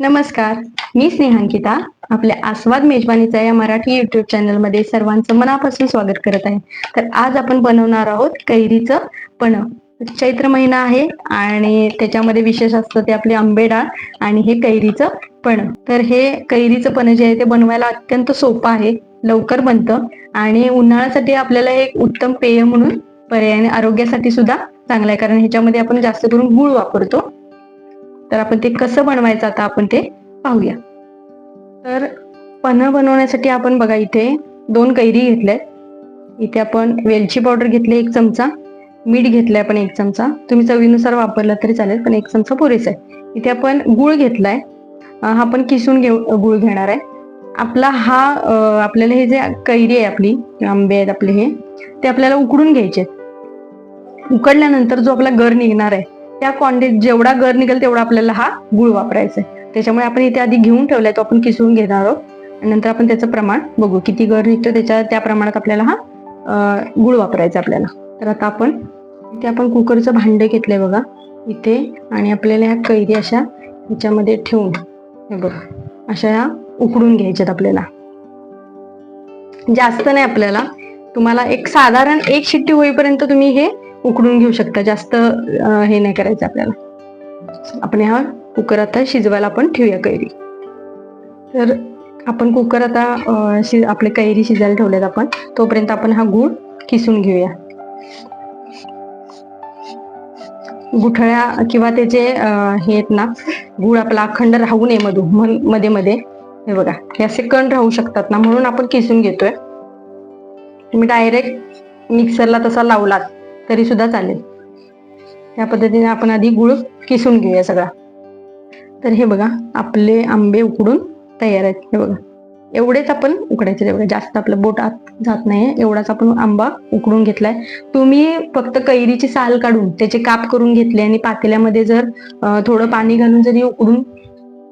नमस्कार मी स्नेहांकिता आपल्या आस्वाद मेजवानीचा या मराठी युट्यूब चॅनलमध्ये सर्वांचं मनापासून स्वागत करत आहे. तर आज आपण बनवणार आहोत कैरीचं पण. चैत्र महिना आहे आणि त्याच्यामध्ये विशेष असतं ते आपले आंबे डाळ आणि हे कैरीचं पण. तर हे कैरीचं पण जे आहे ते बनवायला अत्यंत सोपं आहे लवकर बनतं आणि उन्हाळ्यासाठी आपल्याला हे एक उत्तम पेय म्हणून पर्याय आरोग्यासाठी सुद्धा चांगलं आहे. कारण ह्याच्यामध्ये आपण जास्त करून गुळ वापरतो. तर आपण ते कसं बनवायचं आता आपण ते पाहूया. तर पन्ह बनवण्यासाठी आपण बघा इथे दोन कैरी घेतल्यात. इथे आपण वेलची पावडर घेतली एक चमचा मीठ घेतलाय आपण एक चमचा. तुम्ही चवीनुसार वापरला तरी चालेल पण एक चमचा पुरेसा आहे. इथे आपण गुळ घेतलाय. हा आपण किसून घेऊ गुळ घेणार आहे. आपला हा आपल्याला हे जे कैरी आहे आपली आंबे आहेत आपले हे ते आपल्याला उकडून घ्यायचे आहेत. उकडल्यानंतर जो आपला गर निघणार आहे त्या क्वांटिटी जेवढा गर निघेल तेवढा आपल्याला हा गुळ वापरायचा आहे. त्याच्यामुळे आपण इथे आधी घेऊन ठेवलाय तो आपण किसून घेणार आहोत. नंतर आपण त्याचं प्रमाण बघू किती गर निघतो त्याच्या त्या प्रमाणात आपल्याला हा गुळ वापरायचा आपल्याला. तर आता आपण इथे आपण कुकरचं भांडं घेतलंय बघा. इथे आणि आपल्याला ह्या कैरी अशा ह्याच्यामध्ये ठेवून हे बघा अशा ह्या उकडून घ्यायच्यात आपल्याला. जास्त नाही आपल्याला. तुम्हाला एक साधारण एक शिट्टी होईपर्यंत तुम्ही हे उकडून घेऊ शकता. जास्त हे नाही करायचं आपल्याला. आपण ह्या कुकर आता शिजवायला आपण ठेवूया कैरी. तर आपण कुकर आता शि आपले कैरी शिजायला ठेवलेत आपण. तोपर्यंत आपण हा गूळ किसून घेऊया. गुठळ्या किंवा त्याचे जे हे आहेत ना गुळ आपला अखंड राहू नये मधू मध्ये मध्ये. हे बघा हे असे कण राहू शकतात ना म्हणून आपण किसून घेतोय. तुम्ही डायरेक्ट मिक्सरला तसा लावलात. तरी सुद्धा चालेल. त्या पद्धतीने आपण आधी गुळ किसून घेऊया सगळा. तर हे बघा आपले आंबे उकडून तयार आहेत. हे बघा एवढेच आपण उकडायचे बघा. जास्त आपलं बोट आत जात नाही एवढाच आपण आंबा उकडून घेतलाय. तुम्ही फक्त कैरीची साल काढून त्याचे काप करून घेतले आणि पातेल्यामध्ये जर थोडं पाणी घालून जरी उकडून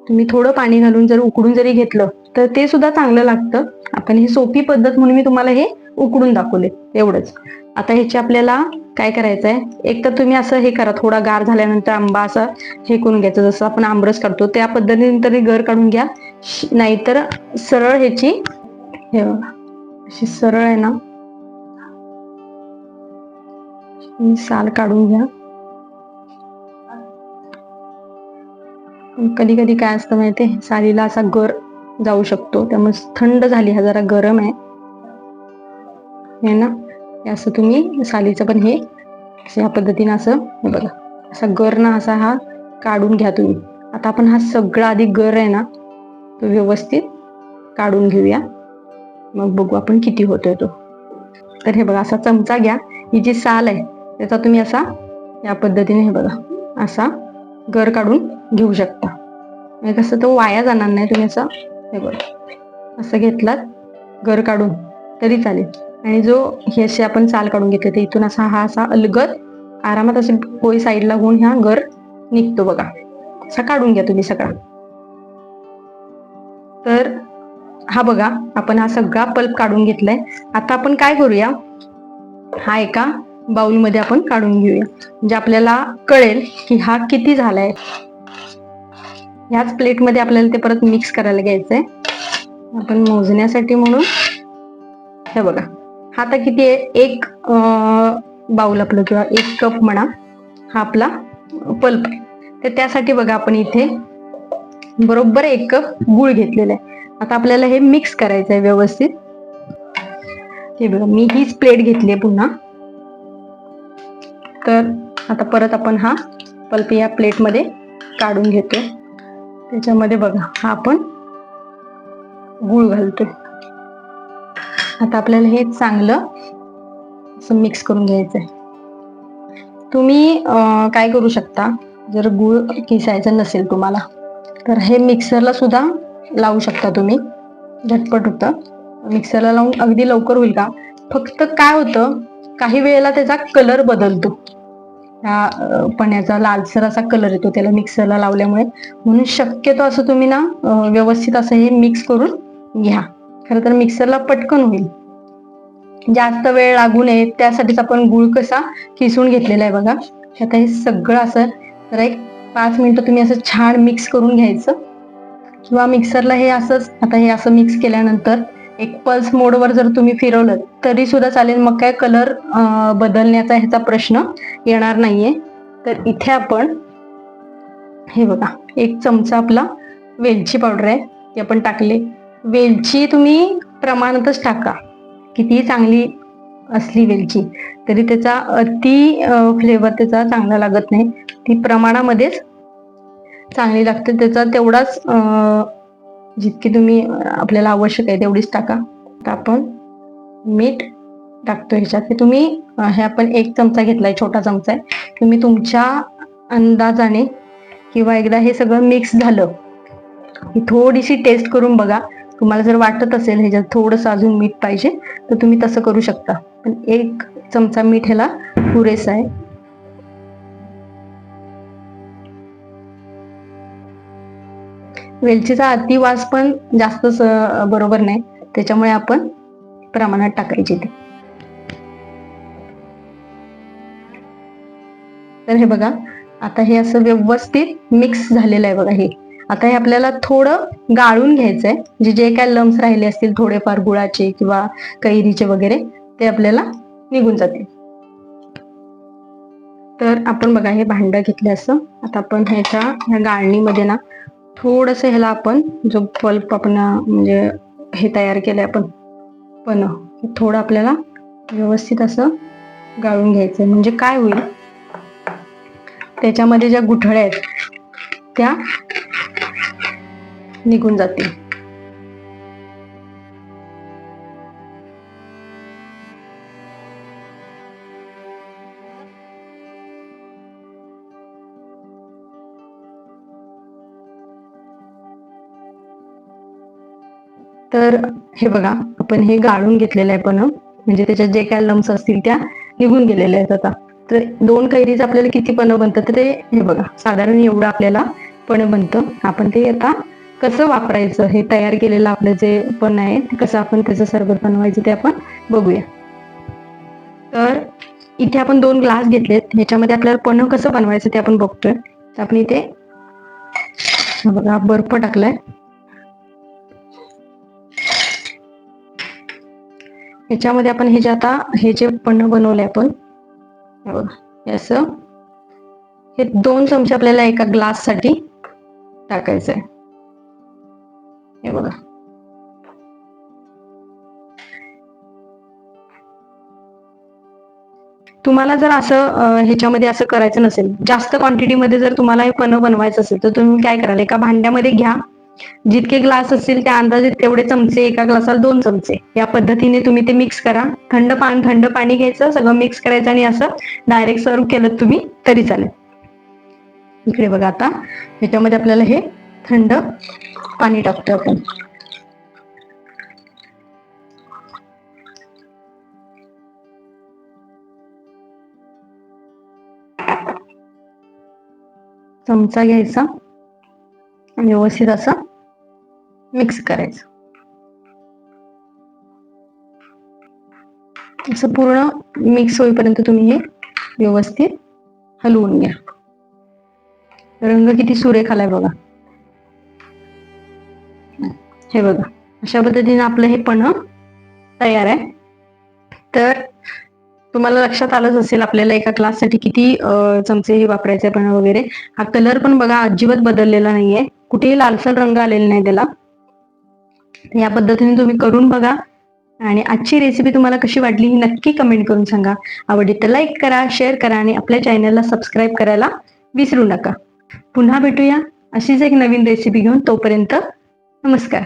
तुम्ही थोडं पाणी घालून जर उकडून जरी घेतलं तर ते सुद्धा चांगलं लागतं. आपण ही सोपी पद्धत म्हणून मी तुम्हाला हे उकडून दाखवले एवढंच. आता ह्याची आपल्याला काय करायचं आहे एक तर तुम्ही असं हे करा थोडा गार झाल्यानंतर आंबा असा हे करून घ्यायचं जसं आपण आमरस काढतो त्या पद्धतीने तरी गर काढून घ्या. नाहीतर सरळ ह्याची हे अशी सरळ आहे ना साल काढून घ्या. कधी कधी काय असतं माहितीये? सालीला असा गर जाऊ शकतो. त्यामुळे थंड झाली हा जरा गरम आहे. हे ना? हे असं तुम्ही सालीचं पण हे या पद्धतीनं असं हे बघा. असा गर ना असा हा काढून घ्या तुम्ही. आता आपण हा सगळा आधी गर आहे ना तो व्यवस्थित काढून घेऊया. मग बघू आपण किती होतोय तो. तर हे बघा असा चमचा घ्या. ही जी साल आहे त्याचा तुम्ही असा या पद्धतीने हे बघा असा गर काढून घेऊ शकता. म्हणजे कसं तो वाया जाणार नाही तुम्ही असं हे बघा. असं घेतलात गर काढून तरी चालेल. आणि जो हे असे आपण चाल काढून घेतले तर इथून असा हा असा अलगद आरामात असे कोळी साईडला होऊन ह्या गर निघतो बघा. असा काढून घ्या तुम्ही सगळा. तर हा बघा आपण हा सगळा पल्प काढून घेतलाय. आता आपण काय करूया? हा एका बाउलमध्ये आपण काढून घेऊया म्हणजे आपल्याला कळेल की हा किती झालाय. ह्याच प्लेटमध्ये आपल्याला ते परत मिक्स करायला घ्यायचंय. आपण मोजण्यासाठी म्हणून हे बघा. हा आता किती आहे? एक बाउल आपलं किंवा एक कप म्हणा हा आपला पल्प आहे. तर त्यासाठी बघा आपण इथे बरोबर एक कप गुळ घेतलेला आहे. आता आपल्याला हे मिक्स करायचं आहे व्यवस्थित. हे बघा मी हीच प्लेट घेतली आहे पुन्हा. तर आता परत आपण हा पल्प या प्लेटमध्ये काढून घेतो त्याच्यामध्ये बघा हा आपण गुळ घालतोय. आता आपल्याला हे चांगलं असं मिक्स करून घ्यायचं आहे तुम्ही काय करू शकता? जर गुळ किसायचं नसेल तुम्हाला तर हे मिक्सरला सुद्धा लावू शकता तुम्ही. झटपट होतं. मिक्सरला लावून अगदी लवकर होईल का? फक्त काय होतं काही वेळेला त्याचा कलर बदलतो. त्या पण्याचा लालसर असा कलर येतो त्याला मिक्सरला लावल्यामुळे. म्हणून शक्यतो असं तुम्ही ना व्यवस्थित असं हे मिक्स करून घ्या. खरं तर मिक्सरला पटकन होईल. जास्त वेळ लागू नये त्यासाठीच आपण गुळ कसा किसून घेतलेला आहे बघा. आता हे सगळं असं तर एक पाच मिनिटं तुम्ही असं छान मिक्स करून घ्यायचं. किंवा मिक्सरला हे असंच आता हे असं मिक्स केल्यानंतर एक पल्स मोडवर जर तुम्ही फिरवलं तरी सुद्धा चालेल. मग काय कलर बदलण्याचा ह्याचा प्रश्न येणार नाहीये. तर इथे आपण हे बघा एक चमचा आपला वेलची पावडर आहे. ती आपण टाकले. वेलची तुम्ही प्रमाणातच टाका. कितीही चांगली असली वेलची तरी त्याचा अति फ्लेवर त्याचा चांगला लागत नाही. ती प्रमाणामध्येच चांगली लागते. त्याचा तेवढाच अं, जितकी तुम्ही आपल्याला आवश्यक आहे तेवढीच टाका. आता आपण मीठ टाकतो ह्याच्यात. हे तुम्ही हे आपण एक चमचा घेतलाय छोटा चमचा आहे. तुम्ही तुमच्या अंदाजाने किंवा एकदा हे सगळं मिक्स झालं ही थोडीशी टेस्ट करून बघा. तुम्हाला जर वाटत असेल ह्याच्यात थोडंसं अजून मीठ पाहिजे तर तुम्ही तसं करू शकता. पण एक चमचा मीठ ह्याला पुरेसा आहे. वेलचीचा अति वास पण जास्त बरोबर नाही. त्याच्यामुळे आपण प्रमाणात टाकायची ते. तर हे बघा आता हे असं व्यवस्थित मिक्स झालेलं आहे बघा हे. आता हे आपल्याला थोडं गाळून घ्यायचंय. जे जे काय लम्स राहिले असतील थोडेफार गुळाचे किंवा कैरीचे वगैरे ते आपल्याला निघून जातील. तर आपण बघा हे भांड घेतलं असं. आता आपण ह्याच्या ह्या गाळणीमध्ये ना थोडस ह्याला आपण जो पल्प आपण म्हणजे हे तयार केलंय आपण पण थोडं आपल्याला व्यवस्थित असं गाळून घ्यायचंय. म्हणजे काय होईल? त्याच्यामध्ये ज्या गुठळ्या आहेत त्या निघून जातील. तर हे बघा आपण हे गाळून घेतलेलं आहे पण म्हणजे त्याच्यात जे काय लम्स असतील त्या निघून गेलेल्या आहेत आता. तर दोन कैरीचं आपल्याला किती पणं बनतं तर ते हे बघा साधारण एवढं आपल्याला पण बनतं. आपण ते आता कसं वापरायचं हे तयार केलेलं आपलं जे पण आहे कसं आपण त्याचं सरबत बनवायचं ते आपण बघूया. तर इथे आपण दोन ग्लास घेतलेत. ह्याच्यामध्ये आपल्याला पन्ह कसं बनवायचं ते आपण बघतोय. तर आपण इथे बघा बर्फ टाकलाय. ह्याच्यामध्ये आपण हे जे आता हे जे पण बनवले आपण हे बघा हे असं. हे दोन चमचे आपल्याला एका ग्लाससाठी टाकायचं आहे. हे बघा. तुम्हाला जर असं ह्याच्यामध्ये असं करायचं नसेल जास्त क्वांटिटीमध्ये जर तुम्हाला हे पन्ह बनवायचं असेल तर तुम्ही काय कराल? एका भांड्यामध्ये घ्या जितके ग्लास असतील त्या अंदाजे तेवढे चमचे एका ग्लासाला दोन चमचे. या पद्धतीने तुम्ही ते मिक्स करा. थंड पाणी थंड पाणी घ्यायचं सगळं मिक्स करायचं आणि असं डायरेक्ट सर्व केलं तुम्ही तरी चालेल. इकडे बघा आता. ह्याच्यामध्ये आपल्याला हे थंड पाणी टाकतो आपण. चमचा घ्यायचा. व्यवस्थित असं मिक्स करायचं. असं पूर्ण मिक्स होईपर्यंत तुम्ही हे व्यवस्थित हलवून घ्या. रंग किती सुरेख आलाय बघा. हे बघा अशा पद्धतीने आपलं हे पण तयार आहे. तर तुम्हाला लक्षात आलंच असेल आपल्याला एका क्लाससाठी किती चमचे हे वापरायचे पण वगैरे. हा कलर पण बघा अजिबात बदललेला नाहीये. कुठेही लालसर रंग आलेला नाही त्याला. या पद्धतीने तुम्ही करून बघा. आणि आजची रेसिपी तुम्हाला कशी वाटली ही नक्की कमेंट करून सांगा. आवडली तर लाईक करा शेअर करा आणि आपल्या चॅनलला सबस्क्राईब करायला विसरू नका. पुन्हा भेटूया अशीच एक नवीन रेसिपी घेऊन. तोपर्यंत नमस्कार.